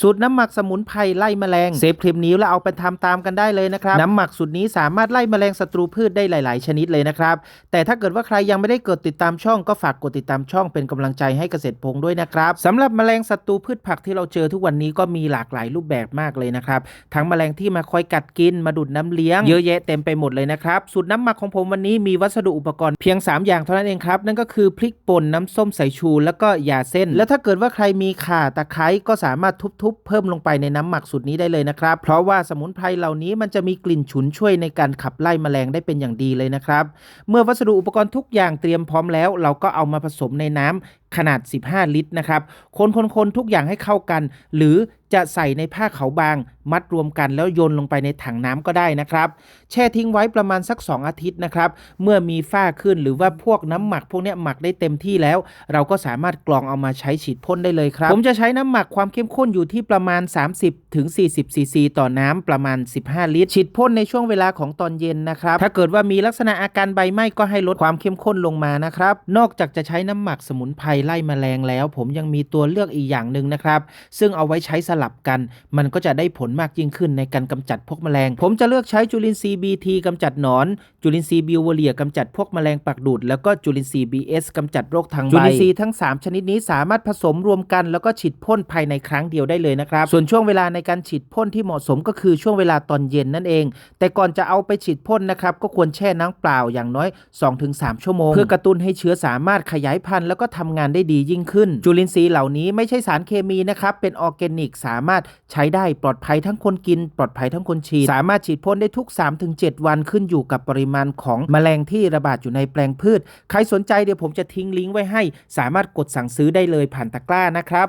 สูตรน้ำหมักสมุนไพรไล่แมลงเซฟคลิปนี้แล้วเอาไปทำตามกันได้เลยนะครับน้ำหมักสูตรนี้สามารถไล่แมลงศัตรูพืชได้หลาย ๆ ชนิดเลยนะครับ แต่ถ้าเกิดว่าใครยังไม่ได้กดติดตามช่องก็ฝากกดติดตามช่องเป็นกำลังใจให้เกษตรพงด้วยนะครับสำหรับแมลงศัตรูพืชผักที่เราเจอทุกวันนี้ก็มีหลากหลายรูปแบบมากเลยนะครับทั้งแมลงที่มาคอยกัดกินมาดูดน้ำเลี้ยง เยอะแยะเต็มไปหมดเลยนะครับสูตรน้ำหมักของผมวันนี้มีวัสดุอุปกรณ์เพียง 3 อย่างเท่านั้นเองครับนั่นก็คือพริกป่นน้ำส้มสายชู แล้วก็ยาเส้น แล้วถ้าเกิดว่าใครมีข่าตะไคร้ก็สามารถทุบุบเพิ่มลงไปในน้ำหมักสูตรนี้ได้เลยนะครับ เพราะว่าสมุนไพรเหล่านี้มันจะมีกลิ่นฉุนช่วยในการขับไล่แมลงได้เป็นอย่างดีเลยนะครับ เมื่อวัสดุอุปกรณ์ทุกอย่างเตรียมพร้อมแล้ว เราก็เอามาผสมในน้ำขนาด 15 ลิตรนะครับ คนๆๆทุกอย่างให้เข้ากัน หรือ จะใส่ในผ้าเขาบาง มัดรวมกันแล้วโยนลงไปในถังน้ำก็ได้นะครับ แช่ทิ้งไว้ประมาณสัก 2 อาทิตย์นะครับ เมื่อมีฝ้าขึ้นหรือว่าพวกน้ำหมักพวกนี้หมักได้เต็มที่แล้ว เราก็สามารถกรองเอามาใช้ฉีดพ่นได้เลยครับ ผมจะใช้น้ำหมักความเข้มข้นอยู่ที่ประมาณ 30ถึง40ซีซีต่อน้ำประมาณ 15 ลิตร ฉีดพ่นในช่วงเวลาของตอนเย็นนะครับ ถ้าเกิดว่ามีลักษณะอาการใบไหม้ก็ให้ลดความเข้มข้นลงมานะครับ นอกจากจะใช้น้ำหมักสมุนไพรไล่แมลงแล้ว ผมยังมีตัวเลือกอีกอย่างหนึ่งนะครับ ซึ่งเอาไว้ใช้สลับกัน มันก็จะได้ผลมากยิ่งขึ้นในการกำจัดพวกแมลง ผมจะเลือกใช้จุลินทรีย์บีทีกำจัดหนอน จุลินทรีย์บิวเวเลียกำจัดพวกแมลงปักดูด แล้วก็จุลินทรีย์ BS กำจัดโรคทางใบจุลินทรีย์ทั้ง 3 ชนิดนี้สามารถผสมรวมกัน แล้วก็ฉีดพ่นภายในครั้งเดียวได้เลยนะครับ ส่วนช่วงเวลาในการฉีดพ่นที่เหมาะสมก็คือช่วงเวลาตอนเย็นนั่นเอง แต่ก่อนจะเอาไปฉีดพ่นนะครับก็ควรแช่น้ำเปล่าอย่างน้อย 2-3 ชั่วโมง เพื่อกระตุ้นให้เชื้อสามารถขยายพันธุ์แล้วก็ทำงานได้ดียิ่งขึ้น จุลินทรีย์เหล่านี้ไม่ใช่สารเคมีนะครับเป็นออร์แกนิกสามารถใช้ได้ปลอดภัยทั้งคนกิน ปลอดภัยทั้งคนฉีด สามารถฉีดพ่นได้ทุก 3-7 วันขึ้นอยู่กับปริมาณของแมลงที่ระบาดอยู่ในแปลงพืช ใครสนใจเดี๋ยวผมจะทิ้งลิงก์ไว้ให้ สามารถกดสั่งซื้อได้เลยผ่านตะกร้านะครับ